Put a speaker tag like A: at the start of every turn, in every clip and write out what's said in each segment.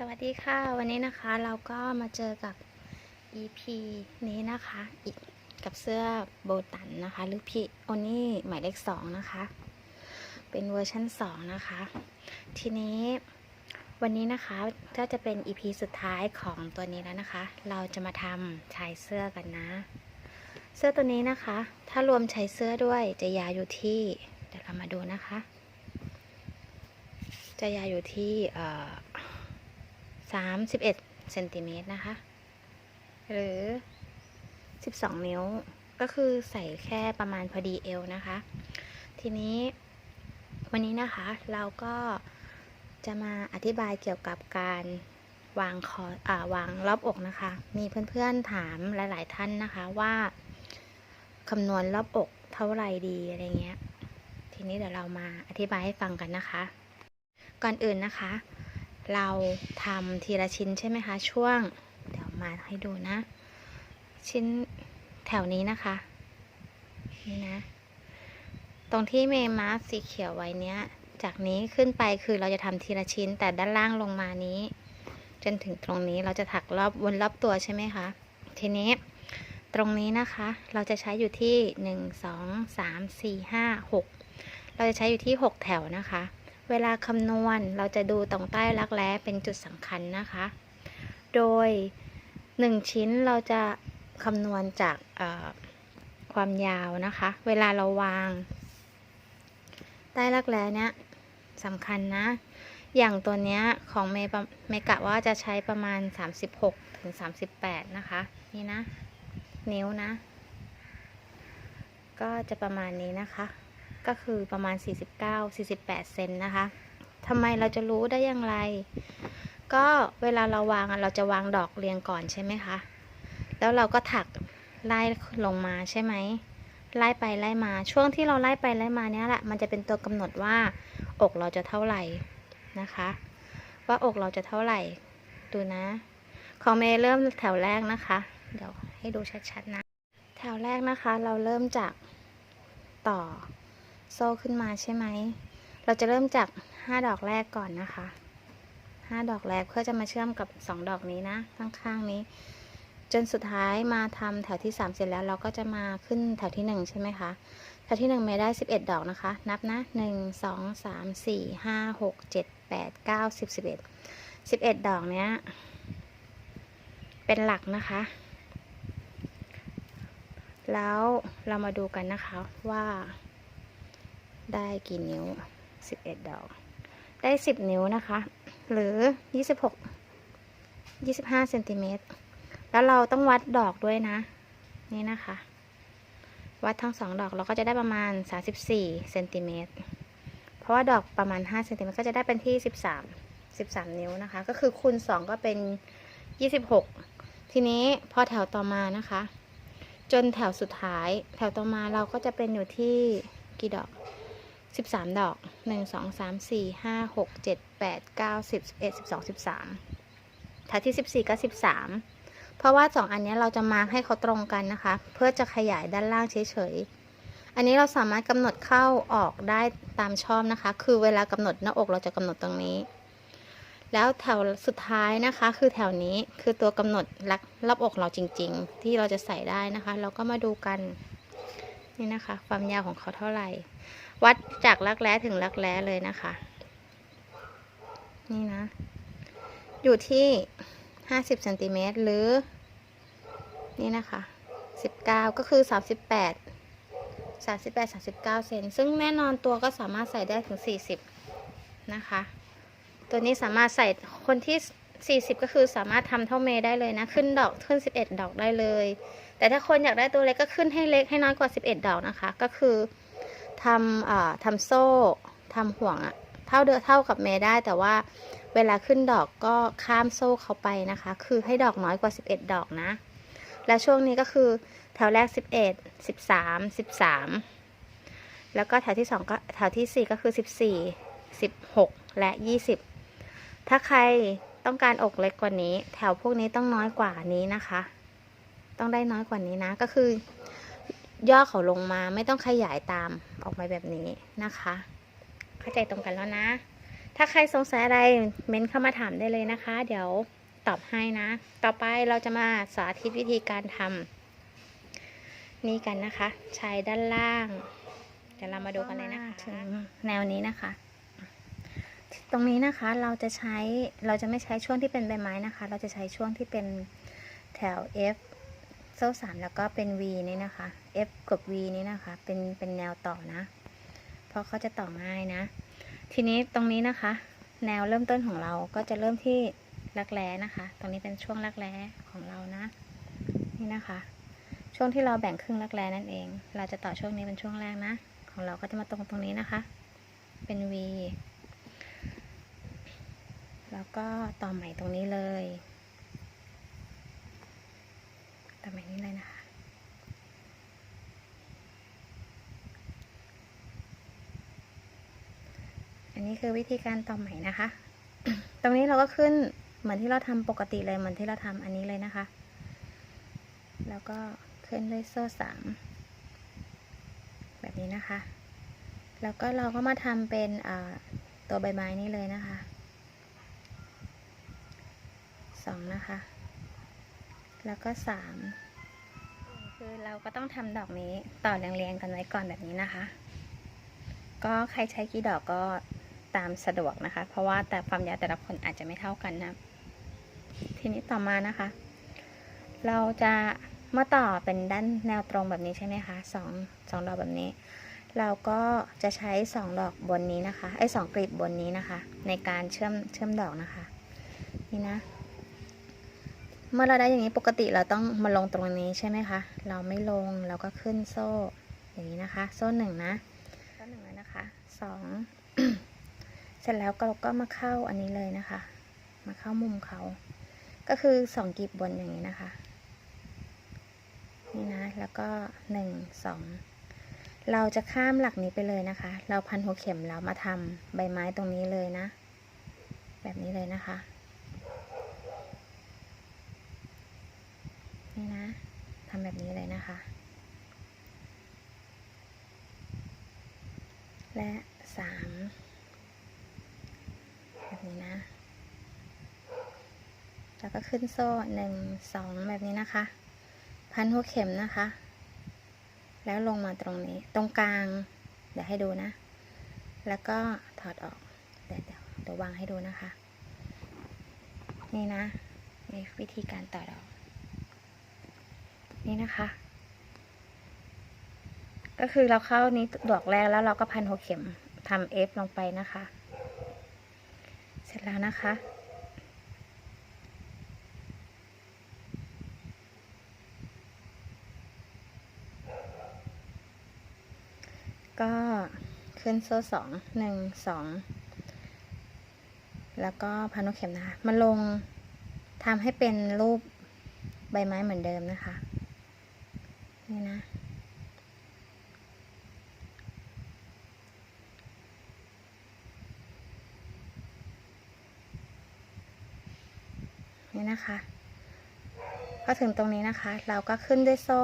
A: สวัสดีค่ะ วันนี้นะคะเราก็มาเจอกับ EP นี้นะคะอีกกับเสื้อโบตันนะคะ หรือพี่โอนี่หมายเลขสองนะคะ เป็นเวอร์ชั่นสองนะคะ ทีนี้วันนี้นะคะก็จะเป็น EP สุดท้ายของตัวนี้แล้วนะคะ เราจะมาทำชายเสื้อกันนะ เสื้อตัวนี้นะคะ ถ้ารวมชายเสื้อด้วยจะยาวอยู่ที่เดี๋ยวเรามาดูนะคะ จะยาวอยู่ที่ เอ่อสามสิบเอ็ดเซนติเมตรนะคะ หรือสิบสองนิ้วก็คือใส่แค่ประมาณพอดีเอวนะคะ ทีนี้วันนี้นะคะเราก็จะมาอธิบายเกี่ยวกับการวางคออ่าวางรอบอกนะคะ มีเพื่อนๆถามหลาย ๆ ท่านนะคะว่าคำนวณรอบอกเท่าไหร่ดีอะไรเงี้ย ทีนี้เดี๋ยวเรามาอธิบายให้ฟังกันนะคะ ก่อนอื่นนะคะ เราทำทีละชิ้นใช่ไหมคะ ช่วง เดี๋ยวมาให้ดูนะ ชิ้นแถวนี้นะคะ นี่นะ ตรงที่เมมาร์สีเขียวไว้เนี้ย จากนี้ขึ้นไปคือเราจะทำทีละชิ้น แต่ด้านล่างลงมานี้ จนถึงตรงนี้เราจะถักรอบวนรอบตัวใช่ไหมคะ ทีนี้ตรงนี้นะคะ เราจะใช้อยู่ที่หนึ่งสองสามสี่ห้าหกเราจะใช้อยู่ที่หกแถวนะคะ เวลาคำนวณเราจะดูตรงใต้รักแร้เป็นจุดสำคัญนะคะ โดย 1 ชิ้นเราจะคำนวณจากความยาวนะคะ เวลาเราวาง ใต้รักแร้เนี้ยสำคัญนะ อย่างตัวเนี้ยของเมย์เมย์กะว่าจะใช้ประมาณ 36ถึง38 นะคะ นี่นะ นิ้วนะ ก็จะประมาณนี้นะคะ ก็คือประมาณ 49 48 เซนนะคะทำไมเราจะรู้ได้อย่างไร ก็เวลาเราวางอะเราจะวางดอกเรียงก่อนใช่ไหมคะ แล้วเราก็ถักไล่ลงมาใช่ไหม ไล่ไปไล่มา ช่วงที่เราไล่ไปไล่มาเนี้ยแหละ มันจะเป็นตัวกำหนดว่า อกเราจะเท่าไหร่นะคะ ว่าอกเราจะเท่าไหร่ ดูนะ ของเมย์เริ่มแถวแรกนะคะ เดี๋ยวให้ดูชัดๆนะ แถวแรกนะคะ เราเริ่มจากต่อ โซ่ขึ้นมาใช่ไหม เราจะเริ่มจาก 5 ดอกแรกก่อนนะคะ 5 ดอกแรกเพื่อจะมาเชื่อมกับ 2 ดอกนี้นะ ข้างๆนี้ จนสุดท้ายมาทำแถวที่ 3 เสร็จแล้ว เราก็จะมาขึ้นแถวที่ 1 ใช่ไหมคะ แถวที่1เมย์ได้ 11 ดอกนะคะ นับนะ 1 2 3 4 5 6 7 8 9 10 11 11 ดอกเนี้ย เป็นหลักนะคะแล้วเรามาดูกันนะคะว่า ได้กี่นิ้ว11ดอก ได้10นิ้วนะคะ หรือ26 25เซนติเมตรแล้วเราต้องวัดดอกด้วยนะ นี่นะคะ วัดทั้งสองดอกเราก็จะได้ประมาณ34เซนติเมตรเพราะว่าดอกประมาณ5เซนติเมตรก็จะได้เป็นที่13 13นิ้วนะคะ ก็คือคูณ2ก็เป็น26ทีนี้พอแถวต่อมานะคะ จนแถวสุดท้าย แถวต่อมาเราก็จะเป็นอยู่ที่กี่ดอก สิบสามดอกหนึ่งสองสามสี่ห้าหกเจ็ดแปดเก้าสิบเอ็ดสิบสองสิบสามแถวที่สิบสี่ก็สิบสามเพราะว่าสองอันนี้เราจะมาร์คให้เขาตรงกันนะคะ เพื่อจะขยายด้านล่างเฉยๆ อันนี้เราสามารถกำหนดเข้าออกได้ตามชอบนะคะ คือเวลากำหนดหน้าอกเราจะกำหนดตรงนี้ แล้วแถวสุดท้ายนะคะ คือแถวนี้คือตัวกำหนดรักรอบอกเราจริง ๆ ที่เราจะใส่ได้นะคะ เราก็มาดูกันนี่นะคะ ความยาวของเขาเท่าไหร่ วัดจากรักแร้ถึงรักแร้เลยนะคะ นี่นะ อยู่ที่ห้าสิบเซนติเมตรหรือ นี่นะคะสิบเก้าก็คือสามสิบแปดสามสิบแปดสามสิบเก้าเซนซึ่งแน่นอนตัวก็สามารถใส่ได้ถึงสี่สิบนะคะ ตัวนี้สามารถใส่คนที่สี่สิบก็คือสามารถทำเท่าเมย์ได้เลยนะ ขึ้นดอกขึ้นสิบเอ็ดดอกได้เลย แต่ถ้าคนอยากได้ตัวเล็กก็ขึ้นให้เล็กให้น้อยกว่าสิบเอ็ดดอกนะคะ ก็คือ ทำอ่าทำโซ่ทำห่วงอะเท่าเดิมเท่ากับเมย์ได้แต่ว่าเวลาขึ้นดอกก็ข้ามโซ่เขาไปนะคะ คือให้ดอกน้อยกว่า 11 ดอกนะ และช่วงนี้ก็คือแถวแรก 11 13 13 แล้วก็แถวที่2ก็แถวที่ 4 ก็คือ 14 16 และ 20 ถ้าใครต้องการอกเล็กกว่านี้ แถวพวกนี้ต้องน้อยกว่านี้นะคะ ต้องได้น้อยกว่านี้นะก็คือ ย่อเขาลงมาไม่ต้องขยายตามออกมาแบบนี้นะคะ เข้าใจตรงกันแล้วนะ ถ้าใครสงสัยอะไรเม้นเข้ามาถามได้เลยนะคะ เดี๋ยวตอบให้นะ ต่อไปเราจะมาสาธิตวิธีการทำนี่กันนะคะ ใช้ด้านล่าง เดี๋ยวเรามาดูกันเลยนะคะถึงแนวนี้นะคะ ตรงนี้นะคะเราจะใช้เราจะไม่ใช้ช่วงที่เป็นใบไม้นะคะ เราจะใช้ช่วงที่เป็นแถว F โซ่สามแล้วก็เป็น V นี่นะคะ F กับ V นี่นะคะ เป็นเป็นแนวต่อนะ เพราะเขาจะต่อง่ายนะ ทีนี้ตรงนี้นะคะ แนวเริ่มต้นของเราก็จะเริ่มที่รักแร้นะคะ ตรงนี้เป็นช่วงรักแร้ของเรานะ นี่นะคะ ช่วงที่เราแบ่งครึ่งรักแร้นั่นเอง เราจะต่อช่วงนี้เป็นช่วงแรกนะ ของเราก็จะมาตรงตรงนี้นะคะ เป็น V แล้วก็ต่อใหม่ตรงนี้เลย ต่อใหม่นี้เลยนะคะ อันนี้คือวิธีการต่อใหม่นะคะ ตรงนี้เราก็ขึ้นเหมือนที่เราทำปกติเลยเหมือนที่เราทำอันนี้เลยนะคะ แล้วก็ขึ้นด้วยโซ่สามแบบนี้นะคะ แล้วก็เราก็มาทำเป็นตัวใบไม้นี้เลยนะคะสองนะคะ แล้วก็สามคือเราก็ต้องทำดอกนี้ต่อเรียงๆกันไว้ก่อนแบบนี้นะคะ ก็ใครใช้กี่ดอกก็ตามสะดวกนะคะ เพราะว่าแต่ความยาวแต่ละคนอาจจะไม่เท่ากันนะ ทีนี้ต่อมานะคะ เราจะมาต่อเป็นด้านแนวตรงแบบนี้ใช่ไหมคะสองสองดอกแบบนี้ เราก็จะใช้สองดอกบนนี้นะคะไอ้สองกลีบบนนี้นะคะ ในการเชื่อมเชื่อมดอกนะคะ นี่นะ เมื่อเราได้อย่างนี้ปกติเราต้องมาลงตรงนี้ใช่ไหมคะ เราไม่ลงเราก็ขึ้นโซ่ อย่างนี้นะคะ โซ่หนึ่งนะ โซ่หนึ่งแล้วนะคะสองเสร็จแล้วก็เราก็มาเข้าอันนี้เลยนะคะ มาเข้ามุมเขา ก็คือสองกลีบบนอย่างนี้นะคะ นี่นะ แล้วก็หนึ่งสองเราจะข้ามหลักนี้ไปเลยนะคะ เราพันหัวเข็มแล้วมาทำใบไม้ตรงนี้เลยนะ แบบนี้เลยนะคะ นี่นะทำแบบนี้เลยนะคะ และสามแบบนี้นะ แล้วก็ขึ้นโซ่หนึ่งสองแบบนี้นะคะ พันหัวเข็มนะคะ แล้วลงมาตรงนี้ตรงกลาง เดี๋ยวให้ดูนะ แล้วก็ถอดออกเดี๋ยวเดี๋ยวเดี๋ยววางให้ดูนะคะ นี่นะนี่วิธีการต่อดอก นี่นะคะ ก็คือเราเข้านี้ดอกแรกแล้วเราก็พันหัวเข็มทำเอฟลงไปนะคะ เสร็จแล้วนะคะก็ขึ้นโซ่สองหนึ่งสองแล้วก็พันหัวเข็มนะคะมาลงทำให้เป็นรูปใบไม้เหมือนเดิมนะคะ นี่นะ นี่นะคะ พอถึงตรงนี้นะคะ เราก็ขึ้นด้วยโซ่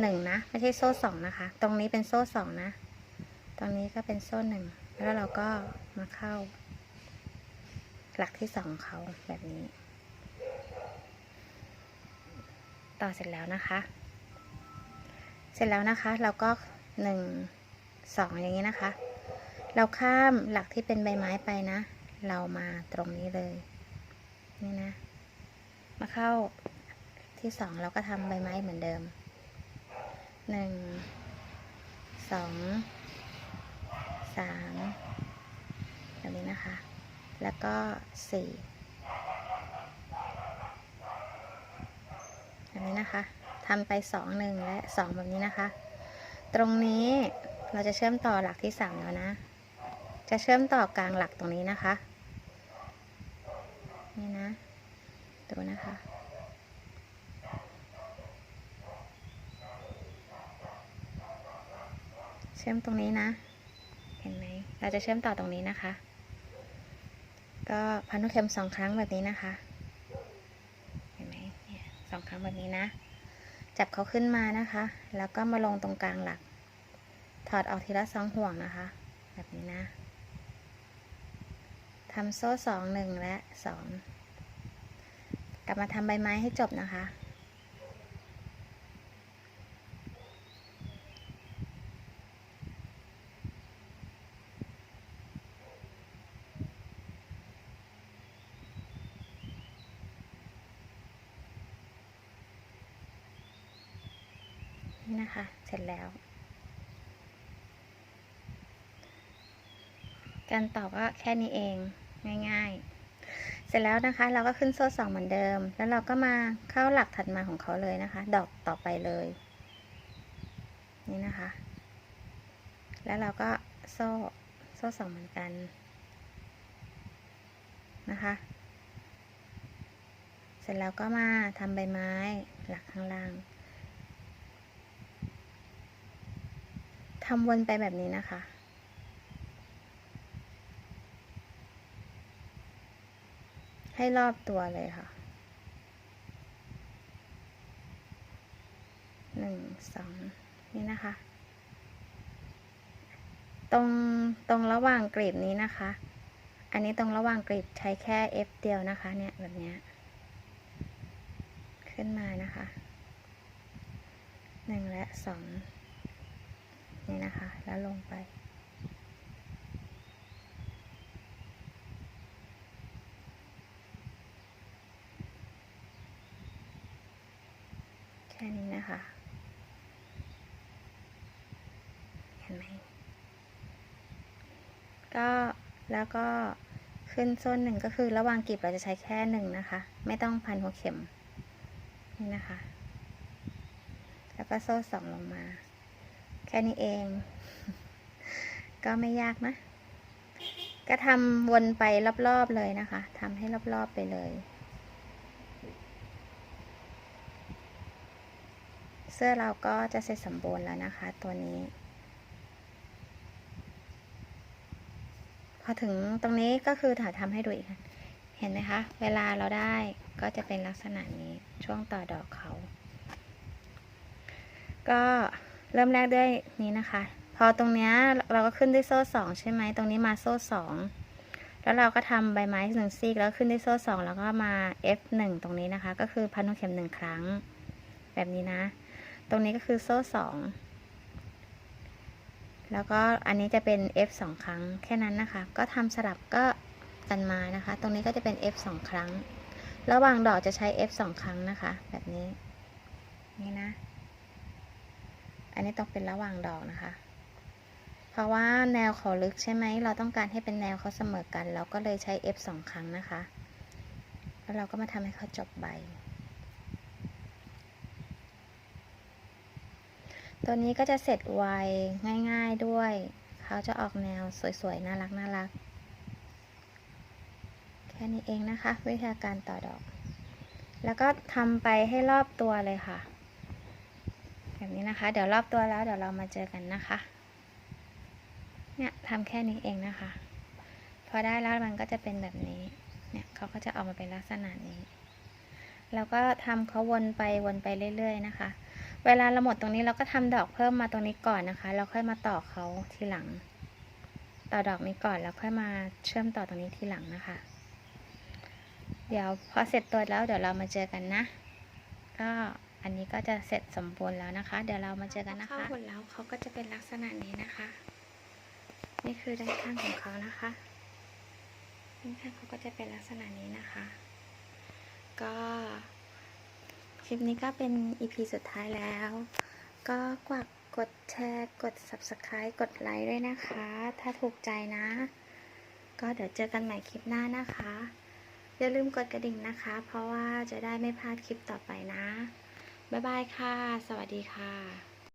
A: หนึ่งนะ ไม่ใช่โซ่สองนะคะ ตรงนี้เป็นโซ่สองนะ ตรงนี้ก็เป็นโซ่หนึ่ง แล้วเราก็มาเข้า หลักที่สองเขาแบบนี้ ต่อเสร็จแล้วนะคะ เสร็จแล้วนะคะเราก็หนึ่งสองอย่างนี้นะคะ เราข้ามหลักที่เป็นใบไม้ไปนะ เรามาตรงนี้เลยนี่นะ มาเข้าที่สองเราก็ทำใบไม้เหมือนเดิมหนึ่งสองสามแบบนี้นะคะ แล้วก็สี่แบบนี้นะคะ ทำไปสองหนึ่งและสองแบบนี้นะคะ ตรงนี้เราจะเชื่อมต่อหลักที่สามแล้วนะ จะเชื่อมต่อกลางหลักตรงนี้นะคะ นี่นะ ดูนะคะ เชื่อมตรงนี้นะ เห็นไหม เราจะเชื่อมต่อตรงนี้นะคะ ก็พันธุเข็มสองครั้งแบบนี้นะคะ เห็นไหมสองครั้งแบบนี้นะ จับเขาขึ้นมานะคะ แล้วก็มาลงตรงกลางหลัก ถอดออกทีละสองห่วงนะคะ แบบนี้นะทำโซ่สองหนึ่งและสองกลับมาทำใบไม้ให้จบนะคะ นี่นะคะ เสร็จแล้ว การต่อก็แค่นี้เองง่ายๆ เสร็จแล้วนะคะ เราก็ขึ้นโซ่สองเหมือนเดิม แล้วเราก็มาเข้าหลักถัดมาของเขาเลยนะคะ ดอกต่อไปเลย นี่นะคะ แล้วเราก็โซ่โซ่สองเหมือนกันนะคะ เสร็จแล้วก็มาทำใบไม้หลักข้างล่าง ทำวนไปแบบนี้นะคะ ให้รอบตัวเลยค่ะหนึ่งสองนี่นะคะ ตรงตรงระหว่างกรีบนี้นะคะ อันนี้ตรงระหว่างกรีบใช้แค่ F เดียวนะคะ เนี่ยแบบเนี้ยขึ้นมานะคะหนึ่งและสอง นี่นะคะ แล้วลงไป แค่นี้นะคะ เห็นไหม ก็แล้วก็ขึ้นส้นหนึ่งก็คือระหว่างกลีบเราจะใช้แค่หนึ่งนะคะ ไม่ต้องพันหัวเข็ม นี่นะคะ แล้วก็โซ่สองลงมา แค่นี้เอง ก็ไม่ยากนะ ก็ทำวนไปรอบๆเลยนะคะทำให้รอบๆไปเลย เสื้อเราก็จะเสร็จสมบูรณ์แล้วนะคะ ตัวนี้ พอถึงตรงนี้ก็คือถ่ายทำให้ดูอีกเห็นไหมคะ เวลาเราได้ก็จะเป็นลักษณะนี้ช่วงต่อดอกเขา ก็ เริ่มแรกด้วยนี้นะคะ พอตรงเนี้ยเราก็ขึ้นด้วยโซ่สองใช่ไหมตรงนี้มาโซ่สองแล้วเราก็ทำใบไม้หนึ่งซีกแล้วขึ้นด้วยโซ่สองแล้วก็มา F หนึ่งตรงนี้นะคะ ก็คือพันหัวเข็มหนึ่งครั้ง แบบนี้นะ ตรงนี้ก็คือโซ่สองแล้วก็อันนี้จะเป็น F สองครั้งแค่นั้นนะคะ ก็ทำสลับก็กันมานะคะ ตรงนี้ก็จะเป็น F สองครั้ง ระหว่างดอกจะใช้ F สองครั้งนะคะ แบบนี้ นี่นะ อันนี้ต้องเป็นระหว่างดอกนะคะ เพราะว่าแนวเขาลึกใช่ไหม เราต้องการให้เป็นแนวเขาเสมอกัน เราก็เลยใช้ F สองครั้งนะคะ แล้วเราก็มาทำให้เขาจบใบ ตัวนี้ก็จะเสร็จไวง่ายๆด้วย เขาจะออกแนวสวยๆ น่ารักน่ารัก แค่นี้เองนะคะ วิธีการต่อดอก แล้วก็ทำไปให้รอบตัวเลยค่ะ แบบนี้นะคะ เดี๋ยวรอบตัวแล้วเดี๋ยวเรามาเจอกันนะคะ เนี่ยทำแค่นี้เองนะคะ พอได้แล้วมันก็จะเป็นแบบนี้ เนี่ยเขาก็จะออกมาเป็นลักษณะนี้ แล้วก็ทำเขาวนไปวนไปเรื่อย ๆ นะคะ เวลาเราหมดตรงนี้เราก็ทำดอกเพิ่มมาตรงนี้ก่อนนะคะแล้วค่อยมาต่อเขาทีหลัง ต่อดอกนี้ก่อนแล้วค่อยมาเชื่อมต่อตรงนี้ทีหลังนะคะ เดี๋ยวพอเสร็จตัวแล้วเดี๋ยวเรามาเจอกันนะ ก็ อันนี้ก็จะเสร็จสมบูรณ์แล้วนะคะ เดี๋ยวเรามาเจอกันนะคะหมดแล้วเขาก็จะเป็นลักษณะนี้นะคะ นี่คือด้านข้างของเขานะคะด้านข้างเขาก็จะเป็นลักษณะนี้นะคะ ก็คลิปนี้ก็เป็น EP สุดท้ายแล้ว ก็กวักกดแชร์ กด Subscribe กดไลค์ด้วยนะคะ ถ้าถูกใจนะ ก็เดี๋ยวเจอกันใหม่คลิปหน้านะคะ อย่าลืมกดกระดิ่งนะคะ เพราะว่าจะได้ไม่พลาดคลิปต่อไปนะ บ๊ายบายค่ะ สวัสดีค่ะ